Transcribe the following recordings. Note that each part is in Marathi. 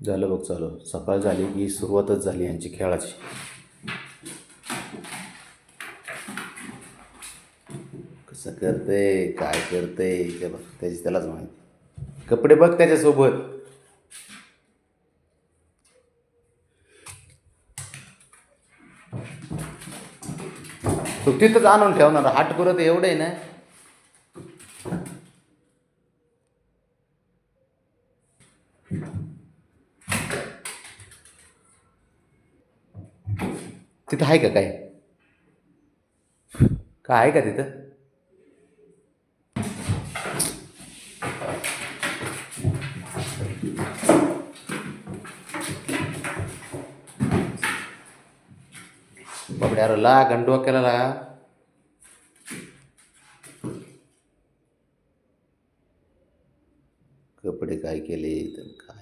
झालं बघ चालू. सकाळ झाली की सुरुवातच झाली यांची खेळाची. कसं करते काय करते ते बघ त्याची त्यालाच माहिती. कपडे बघ त्याच्यासोबत. तू तिथंच आणून ठेवणार हाट करत एवढं आहे ना. तिथं आहे का काय? काय आहे का तिथं? बापड्या अरे ला गंडवा केला ला कपडे काय केले तर काय?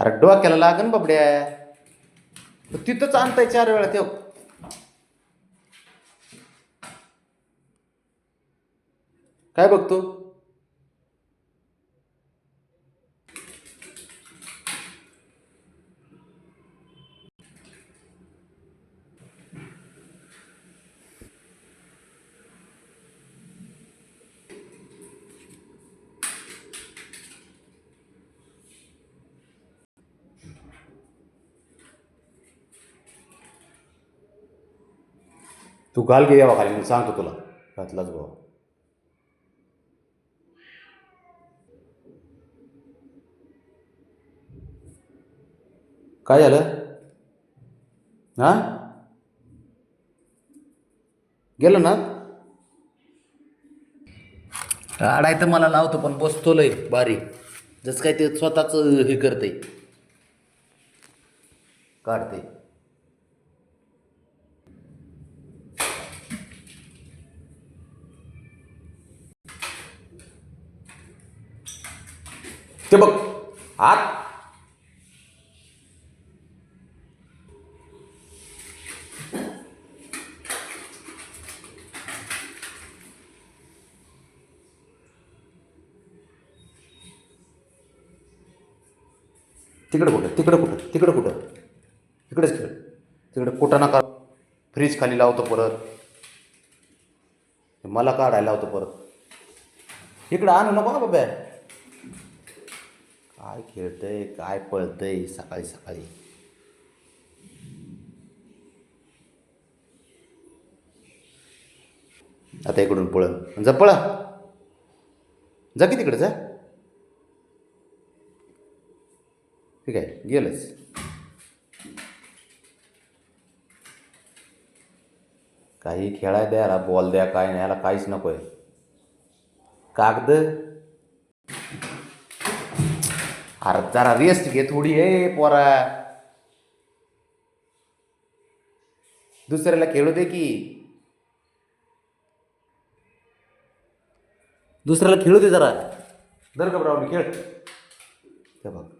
अरे डोक्याला लागन बाबड्या. तिथंच आणताय चार वेळा ते काय बघतो? तू घाल की यावा खाली मी सांगतो तुला. घातलाच भाऊ काय झालं? हा? गेलं ना? आडाय तर मला लावतो पण बसतो लय बारीक जसं काय ते स्वतःच हे करते काढते ते बघ. आत. तिकडं कुठं? तिकडं कुठं? तिकडं कुठं? तिकडेच खेळ. तिकडं कुठं नका फ्रीज खाली लावतो परत. मला काढायला लावतो परत. इकडं आणू नको ना बाब्या. काय खेळतंय काय पळतंय सकाळी सकाळी? आता इकडून पळण जा पळा. जा की तिकडे जा. ठीक आहे गेलंच. काही खेळाय द्या याला बॉल द्या काय नाही याला काहीच नको आहे कागद अरे जरा रेस्ट घे थोडी हे पोरा. दुसऱ्याला खेळू दे की. दुसऱ्याला खेळू दे जरा. दर का खेळ. ते बघ.